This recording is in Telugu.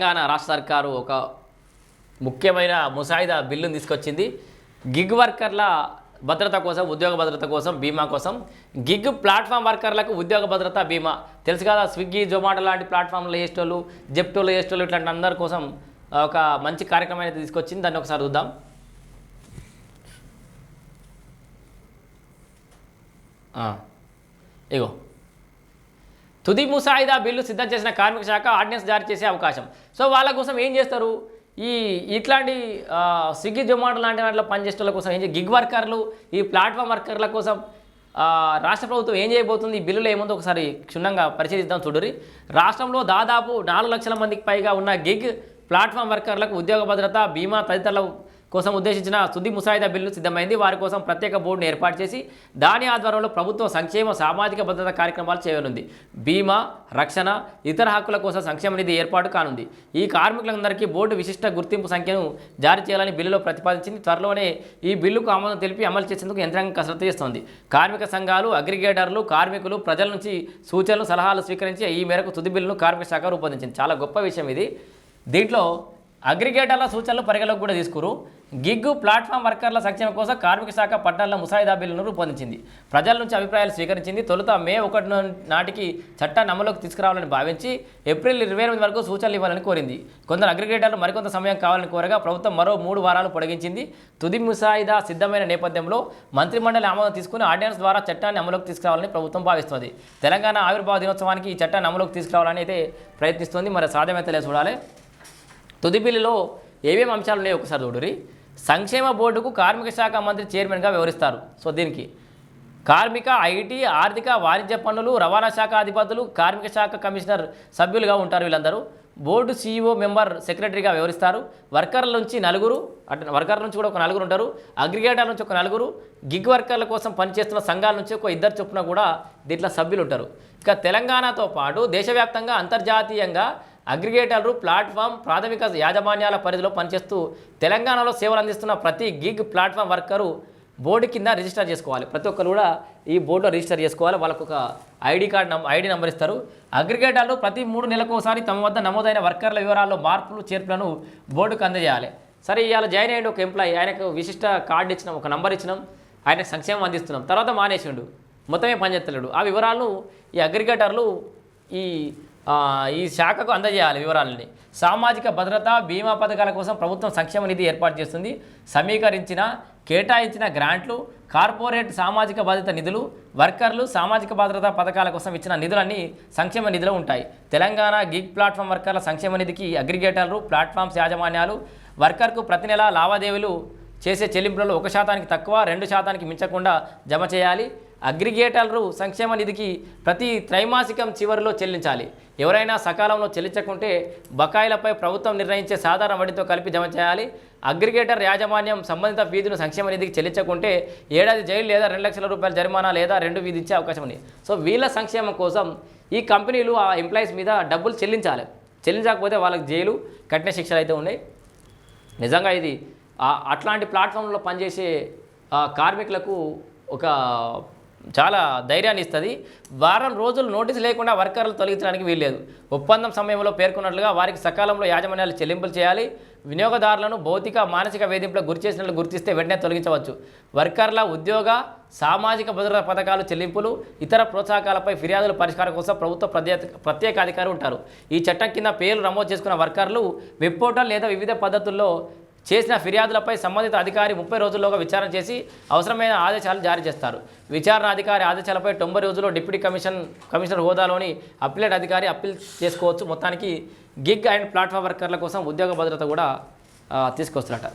తెలంగాణ రాష్ట్ర సర్కారు ఒక ముఖ్యమైన ముసాయిదా బిల్లును తీసుకొచ్చింది. గిగ్ వర్కర్ల భద్రత కోసం ఉద్యోగ భద్రత కోసం బీమా కోసం. గిగ్ ప్లాట్ఫామ్ వర్కర్లకు ఉద్యోగ భద్రత బీమా. తెలుసు కదా స్విగ్గీ జొమాటో లాంటి ప్లాట్ఫామ్లో వేసేటోళ్ళు జెప్టోలో వేసేటోళ్ళు ఇట్లాంటి అందరి కోసం ఒక మంచి కార్యక్రమం అయితే తీసుకొచ్చింది. దాన్ని ఒకసారి చూద్దాం. ఇగో. తుది ముసాయిదా బిల్లు సిద్ధం చేసిన కార్మిక శాఖ ఆర్డినెన్స్ జారీ చేసే అవకాశం. సో వాళ్ళ కోసం ఏం చేస్తారు? ఈ ఇట్లాంటి స్విగ్గీ జొమాటో లాంటి వాటిలో పనిచేసే కోసం ఏం గిగ్ వర్కర్లు ఈ ప్లాట్ఫామ్ వర్కర్ల కోసం రాష్ట్ర ప్రభుత్వం ఏం చేయబోతుంది? ఈ బిల్లులో ఏముందో ఒకసారి క్షుణ్ణంగా పరిశీలిద్దాం చూడరి రాష్ట్రంలో దాదాపు నాలుగు లక్షల మందికి పైగా ఉన్న గిగ్ ప్లాట్ఫామ్ వర్కర్లకు ఉద్యోగ భద్రత బీమా తదితరుల కోసం ఉద్దేశించిన తుది ముసాయిదా బిల్లు సిద్ధమైంది. వారి కోసం ప్రత్యేక బోర్డును ఏర్పాటు చేసి దాని ఆధ్వర్యంలో ప్రభుత్వం సంక్షేమ సామాజిక భద్రత కార్యక్రమాలు చేయనుంది. బీమా రక్షణ ఇతర హక్కుల కోసం సంక్షేమ నిధి ఏర్పాటు కానుంది. ఈ కార్మికులందరికీ బోర్డు విశిష్ట గుర్తింపు సంఖ్యను జారీ చేయాలని బిల్లులో ప్రతిపాదించింది. త్వరలోనే ఈ బిల్లుకు ఆమోదం తెలిపి అమలు చేసేందుకు యంత్రాంగం కసరత్తు చేస్తోంది. కార్మిక సంఘాలు అగ్రిగేటర్లు కార్మికులు ప్రజల నుంచి సూచనలు సలహాలు స్వీకరించి ఈ మేరకు తుది బిల్లును కార్మిక శాఖ రూపొందించింది. చాలా గొప్ప విషయం ఇది. దీంట్లో అగ్రిగేటర్ల సూచనలు పరిగణలోకి కూడా తీసుకురు. గిగ్గు ప్లాట్ఫామ్ వర్కర్ల సంక్షేమం కోసం కార్మిక శాఖ పట్టణంలో ముసాయిదా బిల్లును రూపొందించింది. ప్రజల నుంచి అభిప్రాయాలు స్వీకరించింది. తొలుత మే ఒకటి నాటికి చట్టాన్ని అమలులోకి తీసుకురావాలని భావించి ఏప్రిల్ ఇరవై ఎనిమిది వరకు సూచనలు ఇవ్వాలని కోరింది. కొందరు అగ్రిగేటర్లు మరికొంత సమయం కావాలని కోరగా ప్రభుత్వం మరో మూడు వారాలు పొడిగించింది. తుది ముసాయిదా సిద్ధమైన నేపథ్యంలో మంత్రిమండలి ఆమోదం తీసుకుని ఆర్డినెన్స్ ద్వారా చట్టాన్ని అమలులోకి తీసుకురావాలని ప్రభుత్వం భావిస్తోంది. తెలంగాణ ఆవిర్భావ దినోత్సవానికి ఈ చట్టాన్ని అమలులోకి తీసుకురావాలని అయితే ప్రయత్నిస్తోంది. మరి సాధ్యమైతే లేదు చూడాలి. తుది బిల్లులో ఏమేమి అంశాలు ఉన్నాయో ఒకసారి చూడరి సంక్షేమ బోర్డుకు కార్మిక శాఖ మంత్రి చైర్మన్గా వ్యవహరిస్తారు సో దీనికి కార్మిక ఐటీ ఆర్థిక వాణిజ్య పన్నులు రవాణా శాఖ అధిపతులు కార్మిక శాఖ కమిషనర్ సభ్యులుగా ఉంటారు వీళ్ళందరూ. బోర్డు సీఈఓ మెంబర్ సెక్రటరీగా వ్యవహరిస్తారు వర్కర్ల నుంచి నలుగురు అంటే వర్కర్ల నుంచి కూడా ఒక నలుగురు ఉంటారు. అగ్రిగేటర్ల నుంచి ఒక నలుగురు. గిగ్ వర్కర్ల కోసం పనిచేస్తున్న సంఘాల నుంచి ఒక ఇద్దరు చొప్పున కూడా దీంట్లో సభ్యులు ఉంటారు. ఇక తెలంగాణతో పాటు దేశవ్యాప్తంగా అంతర్జాతీయంగా అగ్రిగేటర్లు ప్లాట్ఫామ్ ప్రాథమిక యాజమాన్యాల పరిధిలో పనిచేస్తూ తెలంగాణలో సేవలు అందిస్తున్న ప్రతి గిగ్ ప్లాట్ఫామ్ వర్కరు బోర్డు కింద రిజిస్టర్ చేసుకోవాలి. ప్రతి ఒక్కరు కూడా ఈ బోర్డులో రిజిస్టర్ చేసుకోవాలి. వాళ్ళకు ఒక ఐడి కార్డ్ నం ఐడి నెంబర్ ఇస్తారు. అగ్రిగేటర్లు ప్రతి మూడు నెలలకు ఒకసారి తమ వద్ద నమోదైన వర్కర్ల వివరాల్లో మార్పులు చేర్పులను బోర్డుకు అందజేయాలి. సరే ఇవాళ జాయిన్ అయ్యండి ఒక ఎంప్లాయీ ఆయనకు విశిష్ట కార్డు ఇచ్చినాం ఒక నంబర్ ఇచ్చినాం. ఆయనకు సంక్షేమం అందిస్తున్నాం. తర్వాత మానేసిండు. మొత్తమే పనిచేస్తలేడు. ఆ వివరాలను ఈ అగ్రిగేటర్లు ఈ ఈ శాఖకు అందజేయాలి వివరాలని. సామాజిక భద్రత బీమా పథకాల కోసం ప్రభుత్వం సంక్షేమ నిధి ఏర్పాటు చేస్తుంది. సమీకరించిన కేటాయించిన గ్రాంట్లు కార్పొరేట్ సామాజిక బాధ్యత నిధులు వర్కర్లు సామాజిక భద్రత పథకాల కోసం ఇచ్చిన నిధులన్నీ సంక్షేమ నిధిలో ఉంటాయి. తెలంగాణ గిగ్ ప్లాట్ఫామ్ వర్కర్ల సంక్షేమ నిధికి అగ్రిగేటర్లు ప్లాట్ఫామ్స్ యాజమాన్యాలు వర్కర్కు ప్రతి నెల లావాదేవీలు చేసే చెల్లింపులలో ఒక శాతానికి తక్కువ రెండు శాతానికి మించకుండా జమ చేయాలి. అగ్రిగేటర్లు సంక్షేమ నిధికి ప్రతి త్రైమాసికం చివరిలో చెల్లించాలి. ఎవరైనా సకాలంలో చెల్లించకుంటే బకాయిలపై ప్రభుత్వం నిర్ణయించే సాధారణ వడ్డీతో కలిపి జమ చేయాలి. అగ్రిగేటర్ యాజమాన్యం సంబంధిత ఫీజును సంక్షేమ నిధికి చెల్లించకుంటే ఏడాది జైలు లేదా రెండు లక్షల రూపాయల జరిమానా లేదా రెండు విధించే అవకాశం ఉంది. సో వీళ్ళ సంక్షేమం కోసం ఈ కంపెనీలు ఆ ఎంప్లాయీస్ మీద డబ్బులు చెల్లించాలి. చెల్లించకపోతే వాళ్ళకి జైలు కఠిన శిక్షలు అయితే ఉన్నాయి. నిజంగా ఇది అట్లాంటి ప్లాట్ఫామ్లో పనిచేసే కార్మికులకు ఒక చాలా ధైర్యాన్ని ఇస్తుంది. వారం రోజులు నోటీసు లేకుండా వర్కర్లు తొలగించడానికి వీల్లేదు. ఒప్పందం సమయంలో పేర్కొన్నట్లుగా వారికి సకాలంలో యాజమాన్యాలు చెల్లింపులు చేయాలి. వినియోగదారులను భౌతిక మానసిక వేధింపులకు గురి చేసినట్లు గుర్తిస్తే వెంటనే తొలగించవచ్చు. వర్కర్ల ఉద్యోగ సామాజిక భద్రత పథకాలు చెల్లింపులు ఇతర ప్రోత్సాహకాలపై ఫిర్యాదుల పరిష్కారం కోసం ప్రభుత్వ ప్రత్యేక ప్రత్యేక అధికారి ఉంటారు. ఈ చట్టం కింద పేర్లు నమోదు చేసుకున్న వర్కర్లు వెబ్ పోర్టల్ లేదా వివిధ పద్ధతుల్లో చేసిన ఫిర్యాదులపై సంబంధిత అధికారి ముప్పై రోజుల్లోగా విచారణ చేసి అవసరమైన ఆదేశాలు జారీ చేస్తారు. విచారణ అధికారి ఆదేశాలపై తొంభై రోజుల్లో డిప్యూటీ కమిషన్ కమిషనర్ హోదాలోని అప్పిలేట్ అధికారి అప్పీల్ చేసుకోవచ్చు. మొత్తానికి గిగ్ అండ్ ప్లాట్ఫామ్ వర్కర్ల కోసం ఉద్యోగ భద్రత కూడా ఆ, తీసుకొస్తున్నట